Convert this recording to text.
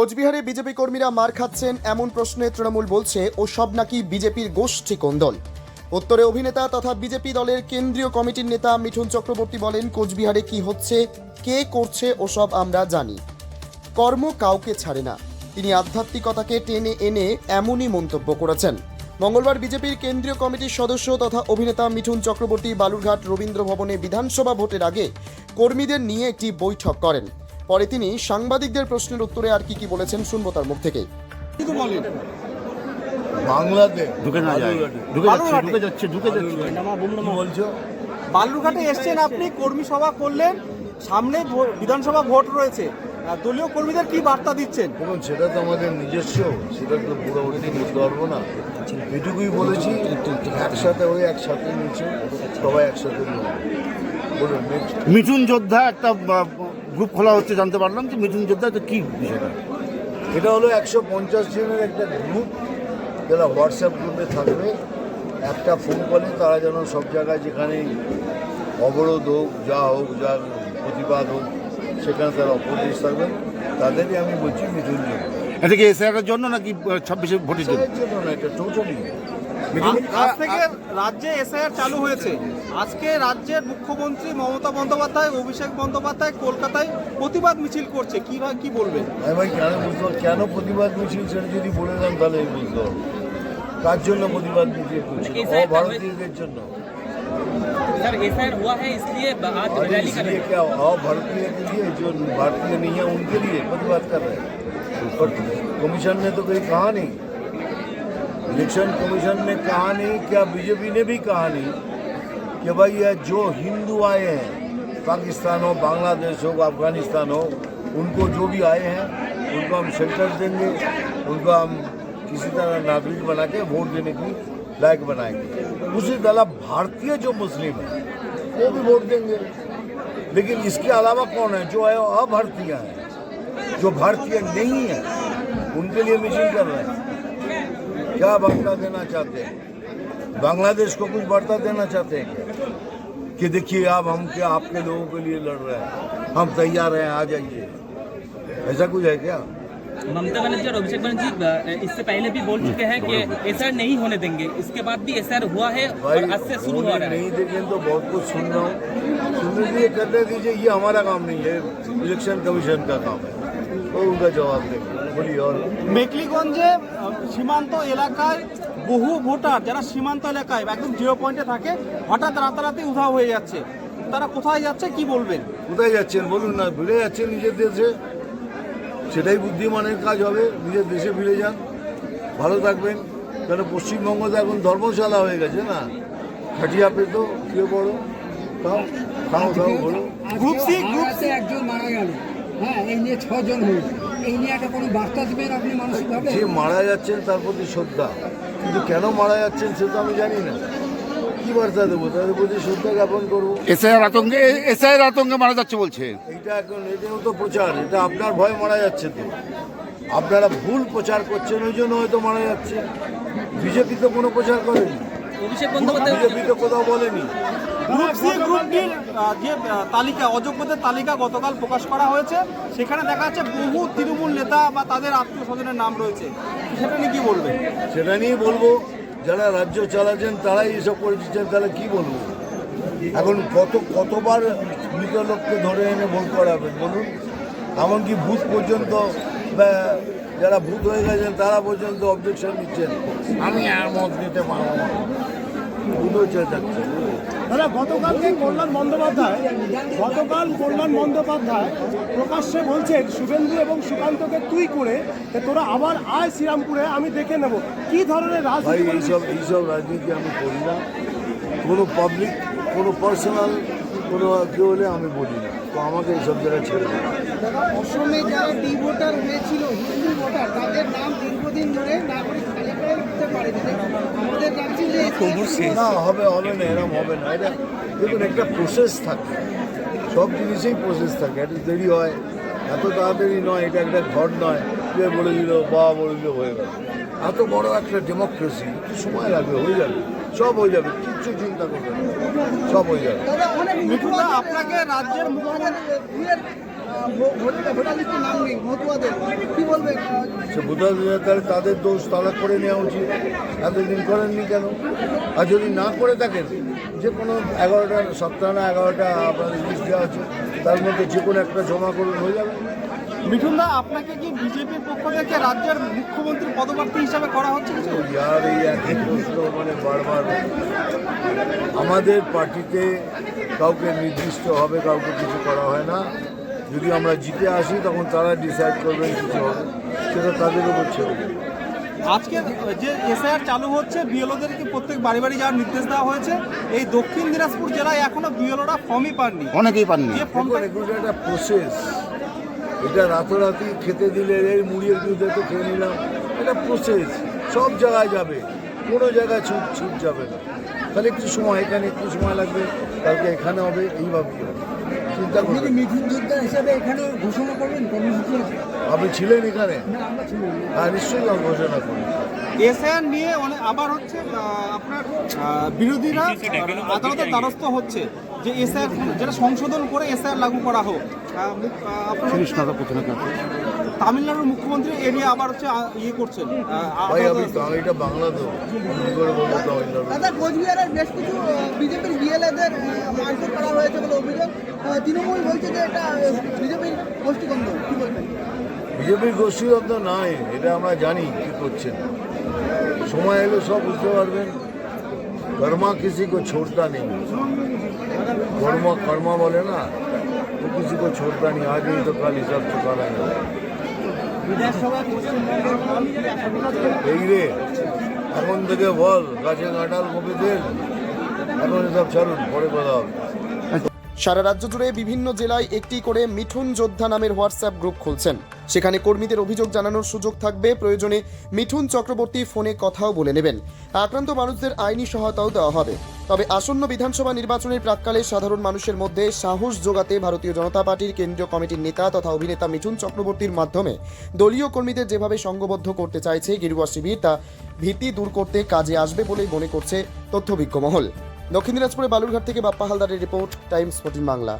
কোচবিহারে বিজেপি কর্মীরা মার খাচ্ছেন এমন প্রশ্নে তৃণমূল বলছে ও সব নাকি বিজেপির গোষ্ঠী কোন্দল। উত্তরে অভিনেতা তথা বিজেপি দলের কেন্দ্রীয় কমিটির নেতা মিঠুন চক্রবর্তী বলেন, কোচবিহারে কি হচ্ছে, কে করছে, ওসব আমরা জানি। কর্ম কাউকে ছাড়ে না। তিনি আধ্যাত্মিকতাকে টেনে এনে এমনই মন্তব্য করেছেন। মঙ্গলবার বিজেপির কেন্দ্রীয় কমিটির সদস্য তথা অভিনেতা মিঠুন চক্রবর্তী বালুরঘাট রবীন্দ্র ভবনে বিধানসভা ভোটের আগে কর্মীদের নিয়ে একটি বৈঠক করেন। পরে তিনি সাংবাদিকদের প্রশ্নের উত্তরে আর কি কি বলেছেন শুনব তার মুখ থেকে বাংলাদেশ। ঢুকে না যায়। ঢুকে যাচ্ছে ঢুকে যাচ্ছে ঢুকে যাচ্ছে। বলছো? বালুরঘাটে এসছেন আপনি কর্মী সভা করলেন সামনে বিধানসভা ভোট রয়েছে। দলীয় কর্মীদের কি বার্তা দিচ্ছেন? সেটা তো আমাদের নিজস্ব সেটা তো পুরোপুরি বলতে পারব না। এটুকুই বলেছি একসাথে হয়ে একসাথে নিয়েছে সবাই একসাথে মিঠুন যোদ্ধা একটা গ্রুপ খোলা হচ্ছে জানতে পারলাম যে মিঠুন যোদ্ধা এটা কি বিষয়টা? এটা হলো একশো পঞ্চাশ জনের একটা গ্রুপ যারা হোয়াটসঅ্যাপ গ্রুপে থাকবে। একটা ফোন কলে তারা যেন সব জায়গায় যেখানে অবরোধ হোক যা হোক যা প্রতিবাদ হোক সেখানে তারা অপদেশ থাকবেন তাদেরই আমি বলছি মিঠুন জন্য এটা কি এসআইআর জন্য নাকি ছাব্বিশে ভোটের জন্য না এটা টোটালি। আজ থেকে রাজ্যে এসআইআর চালু হয়েছে আজকে রাজ্যের মুখ্যমন্ত্রী মমতা বন্দ্যোপাধ্যায় অভিষেক বন্দ্যোপাধ্যায় কলকাতায় প্রতিবাদ মিছিল করছে কি ভাই কি বলবেন আমি ভাই কেন বুঝতে পার- কেন প্রতিবাদ মিছিল সেটা যদি বলে দেন তাহলে আমি বুঝতে পারবো কার জন্য প্রতিবাদ মিছিল করছে অভারতীয়দের জন্য सर एसआईआर हुआ है इसलिए आज और रैली कर रहे इसलिए हैं क्या अभारतीय के लिए जो भारतीय नहीं है उनके लिए प्रतिबाद कर रहे हैं और कमीशन ने तो कहीं कहा नहीं इलेक्शन कमीशन ने कहा नहीं, क्या बीजेपी ने भी कहा नहीं कि भाई ये जो हिंदू आए हैं, पाकिस्तान हो, बांग्लादेश हो, अफ़गानिस्तान हो, उनको जो भी आए हैं, उनको हम शेल्टर देंगे, उनको हम किसी तरह नागरिक बना के वोट देने की लायक बनाएँगे। उसी तरह भारतीय जो मुस्लिम है, वो भी वोट देंगे। लेकिन इसके अलावा कौन है जो है, अभारतीय है, जो भारतीय नहीं है, उनके लिए मिशन कर रहे हैं। क्या वार्ता देना चाहते हैं? बांग्लादेश को कुछ वार्ता देना चाहते हैं क्या? कि देखिए आप हम क्या आपके लोगों के लिए लड़ रहे हैं। हम तैयार हैं आ जाइए। ऐसा कुछ है क्या? ममता बनर्जी और अभिषेक बनर्जी इससे पहले भी बोल चुके हैं कि एसआईआर नहीं होने देंगे। इसके बाद भी एसआईआर हुआ है और आज से शुरू हो रहा है। नहीं देखें तो बहुत कुछ सुन रहा हूँ। सुनने दीजिए करने दीजिए ये हमारा काम नहीं है इलेक्शन कमीशन का काम है। तो उनका जवाब देंगे। और মেকলিগঞ্জে সীমান্ত এলাকায় বহু ভোটার যারা সীমান্ত এলাকায় একদম জিরো পয়েন্টে থাকে হঠাৎ রাতারাতি উধাও হয়ে যাচ্ছে। তারা কোথায় যাচ্ছে কি বলবেন? কোথায় যাচ্ছেন বলুন না ফিরে যাচ্ছেন নিজের দেশে। সেটাই বুদ্ধিমানের কাজ হবে নিজের দেশে ফিরে যান। ভালো থাকবেন। কেন পশ্চিমবঙ্গ তো এখন ধর্মশালা হয়ে গেছে না? খাটিয়া পেতো শুয়ে পড়ো তাও খাও খাও বলো। গ্রুপ সি, গ্রুপ ভারতে একজন মারা গেল। হ্যাঁ এই নিয়ে ছজন হল এই নিয়ে একটা কোনো বার্তা দেবেন আপনি মানসিকভাবে? যে মারা যাচ্ছেন তার প্রতি শ্রদ্ধা। কিন্তু কেন মারা যাচ্ছেন সে তো আমি জানি না। কি বার্তা দেবো? তাদের প্রতি শ্রদ্ধা জ্ঞাপন করব। এসআইআর আতঙ্কে এসআইআর আতঙ্কে মারা যাচ্ছে বলছে। এইটা এখন এটাও তো প্রচার। এটা আপনার ভয় মারা যাচ্ছে তো। আপনারা ভুল প্রচার করছেন ওই জন্য হয়তো মারা যাচ্ছে। বিজেপি তো কোনো প্রচার করেনি। বিজেপি তো কোথাও বলেনি। গ্রুপ সি গ্রুপ ডির আহ, যে তালিকা অযোগ্যদের তালিকা গতকাল প্রকাশ করা হয়েছে। সেখানে দেখা যাচ্ছে বহু তৃণমূল নেতা বা তাদের আত্মীয় স্বজনের নাম রয়েছে। সেটা নিয়ে কি বলবেন সেটা নিয়ে বলব যারা রাজ্য চালাচ্ছেন তারাই এসব করে দিচ্ছেন তাহলে কি বলব? এখন কত কতবার মৃত লোককে ধরে এনে ভোট করাবেন বলুন? এমনকি ভূত পর্যন্ত যারা ভূত হয়ে গেছেন তারা পর্যন্ত অবজেকশন দিচ্ছেন আমি আর মত দিতে পারব না। ভূত হচ্ছে যাচ্ছে। দাদা গতকালকে কল্যাণ বন্দ্যোপাধ্যায় গতকাল কল্যাণ বন্দ্যোপাধ্যায় প্রকাশ্যে বলছেন শুভেন্দু এবং সুকান্তকে তুই করে তোরা আবার আয় শ্রীরামপুরে আমি দেখে নেব। কি ধরনের রাজনীতি এইসব এইসব রাজনীতি আমি করি না। কোনো পাবলিক কোনো পার্সোনাল কোনো কেউ হলে আমি বলি না। তো আমাকে এইসব জায়গায় ছেড়ে দিন। অসমে যারা ডি ভোটার হয়েছিল হিন্দু ভোটার তাদের নাম দীর্ঘদিন ধরে নাগরিক তালিকায় উঠতে পারে আমাদের রাজ্যে যে না হবে হবে না এরকম হবে না। এটা দেখুন একটা প্রসেস থাকে। সব জিনিসেই প্রসেস থাকে। একটু দেরি হয় এত তাড়াতাড়ি নয় এটা একটা ঘর নয়। কে বলে দিল বা বলে দিল হয়ে গেল। এত বড় একটা ডেমোক্রেসি একটু সময় লাগবে হয়ে যাবে। সব হয়ে যাবে কিচ্ছু চিন্তা করবেন না। সব হয়ে যাবে। আপনাকে রাজ্যের ভোটার লিস্টে নাম নেই মতুয়াদের। কি বলবেন? সে বোধহয় তাহলে তাদের দোষ তালা করে নেওয়া উচিত। এতদিন করেননি কেন? আর যদি না করে থাকেন যে কোনো এগারোটা সপ্তাহ না এগারোটা আপনাদের লিস্ট দেওয়া আছে তার মধ্যে যে কোনো একটা জমা করুন হয়ে যাবে। মিঠুনদা আপনাকে কি বিজেপির পক্ষ থেকে রাজ্যের মুখ্যমন্ত্রী পদপ্রার্থী হিসাবে করা হচ্ছে কিছু? ইয়ার এই একই প্রশ্ন মানে বারবার। আমাদের পার্টিতে কাউকে নির্দিষ্ট হবে কাউকে কিছু করা হয় না। যদি আমরা জিতে আসি তখন তারা ডিসাইড করবেন কিছু হবে সেটা তাদের উপর ছেড়ে দেবে। আজকে যে এসআইআর চালু হচ্ছে বিএলওদেরকে প্রত্যেক বাড়ি বাড়ি যাওয়ার নির্দেশ দেওয়া হয়েছে? এই দক্ষিণ দিনাজপুর জেলায় এখনও বিএলওরা ফর্মই পাননি। অনেকেই পাননি। যে ফর্মটা এগুলো একটা প্রসেস এটা রাতারাতি খেতে দিলে এই মুড়িয়ে দুধে তো খেয়ে নিলাম। এটা প্রসেস সব জায়গায় যাবে। কোনো জায়গায় ছুট ছুট যাবে না। তাহলে একটু সময় এখানে একটু সময় লাগবে। কালকে এখানে হবে এইভাবেই হবে। চিন্তা করবেন। মিঠুন যোদ্ধা হিসাবে এখানে ঘোষণা করবেন কর্মসূচি আছে আপনি ছিলেন এখানে? হ্যাঁ নিশ্চয়ই ঘোষণা করি এসআইআর নিয়ে অনেক আবার হচ্ছে আপনার বিরোধীরা আদালতের দ্বারস্থ হচ্ছে যে এসআইআর যেটা সংশোধন করে এসআইআর লাগু করা হোক। তামিলনাড়ুর মুখ্যমন্ত্রী এ নিয়ে আবার হচ্ছে ইয়ে করছেন। আহ, ভাই আমি এটা বাংলা তো। করে বলব তামিলনাড়ু। দাদা কোচবিহারের বেশ কিছু বিজেপির মারধর করা হয়েছে বলে অভিযোগ। তৃণমূল বলছে যে এটা বিজেপির গোষ্ঠী কি নাই বিজেপির এটা আমরা জানি কি করছেন। সময় এলে সব বুঝতে পারবেন। কর্মা কিছু কো ছোড়তা নেই। কর্ম কর্মা বলে না তো কিসি কো ছোড়তা নেই। আজ নেই তো কাল হিসাব নাই এই রে এখন থেকে বল গাছে কাঁটাল কবে দেন। সারা রাজ্য জুড়ে বিভিন্ন জেলায় একটি করে মিঠুন যোদ্ধা নামের হোয়াটসঅ্যাপ গ্রুপ খুলছেন। সেখানে কর্মীদের অভিযোগ জানানোর সুযোগ থাকবে, প্রয়োজনে মিঠুন চক্রবর্তী ফোনে কথাও বলে নেবেন। আক্রান্ত মানুষদের আইনি সহায়তাও দেওয়া হবে। তবে আসন্ন বিধানসভা নির্বাচনের প্রাককালে সাধারণ মানুষের মধ্যে সাহস যোগাতে ভারতীয় জনতা পার্টির কেন্দ্রীয় কমিটির নেতা তথা অভিনেতা মিঠুন চক্রবর্তীর মাধ্যমে দলীয় কর্মীদের যেভাবে সংঘবদ্ধ করতে চাইছে গেরুয়া শিবির, তা ভীতি দূর করতে কাজে আসবে বলেই মনে করছে তথ্যবিজ্ঞ মহল। দক্ষিণ দিনাজপুরে বালুরঘাট থেকে বাপ্পা হালদারের রিপোর্ট টাইমস ফোর্টিন বাংলা।